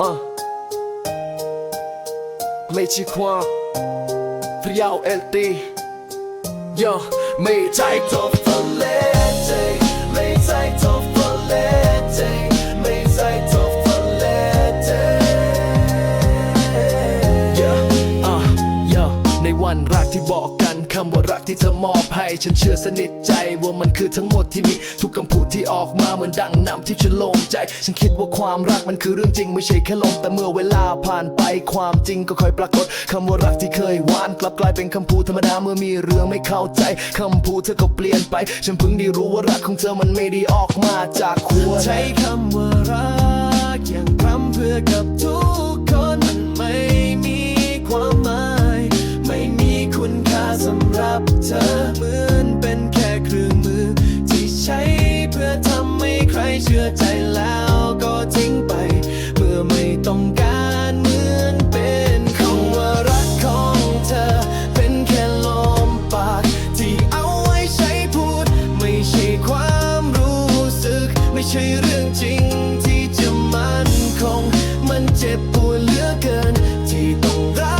อะไม่ใช่ความพระยาวเอลตีย่ไม่ใจทบทะเลใจไม่ใจทบทะเลใจไม่ใจทบทะเลใจ yeah, uh, yeah ในวันรักที่บอก ที่เธอมอบให้ฉันเชื่อสนิทใจว่ามันคือทั้งหมดที่มีทุกคำพูดที่ออกมาเหมือนดังน้ำที่ฉันโล่งใจ ฉันคิดว่าความรักมันคือเรื่องจริงไม่ใช่แค่ลมแต่เมื่อเวลาผ่านไปความจริงก็ค่อยปรากฏคำว่ารักที่เคยหวานกลับกลายเป็นคำพูดธรรมดาเมื่อมีเรื่องไม่เข้าใจคำพูดเธอก็เปลี่ยนไป ฉันเพิ่งได้รู้ว่ารักของเธอมันไม่ได้ออกมาจากหัวใจใช้คำว่ารักอย่างพร่ำเพื่อกับทุก ใช่เรื่องจริงที่จะมั่นคง มันเจ็บปวดเหลือเกินที่ต้องรัก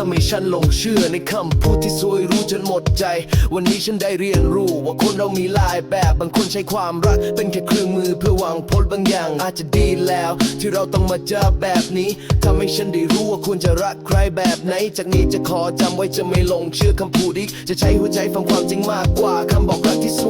ที่ทำให้ฉันหลงเชื่อในคำพูดที่สวยรู้จนหมดใจ วันนี้ฉันได้เรียนรู้ว่าคนเรามีหลายแบบบางคนใช้ความรัก เป็นแค่เครื่องมือเพื่อหวังผลบางอย่าง อาจจะดีแล้ว ที่เราต้องมาเจอแบบนี้ทำให้ฉันได้รู้ว่าควรจะรักใครแบบไหน จากนี้จะขอจำไว้จะไม่หลงเชื่อคำพูดอีกจะใช้หัวใจฟังความจริงมากกว่าคำบอกรักที่สวย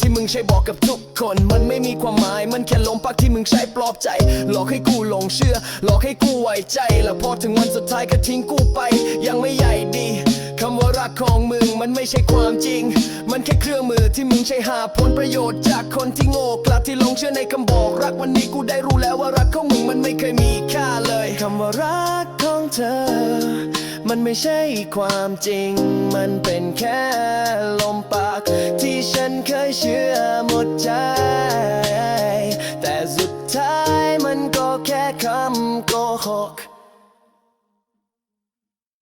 ที่มึงใช้บอกกับทุกคน มันไม่มีความหมาย มันแค่ลมปากที่มึงใช้ปลอบใจ หลอกให้กูหลงเชื่อ หลอกให้กูไว้ใจ แล้วพอถึงวันสุดท้ายก็ทิ้งกูไป ยังไม่ใหญ่ดีคำว่ารักของมึงมันไม่ใช่ความจริง มันแค่เครื่องมือที่มึงใช้หาผลประโยชน์จากคนที่โง่กลับที่หลงเชื่อในคำบอกรักวันนี้กูได้รู้แล้วว่ารักของมึงมันไม่เคยมีค่าเลยคำว่ารักของเธอ มันไม่ใช่ความจริง มันเป็นแค่ ฉันเคยเชื่อหมดใจ แต่สุดท้ายมันก็แค่คำโกหก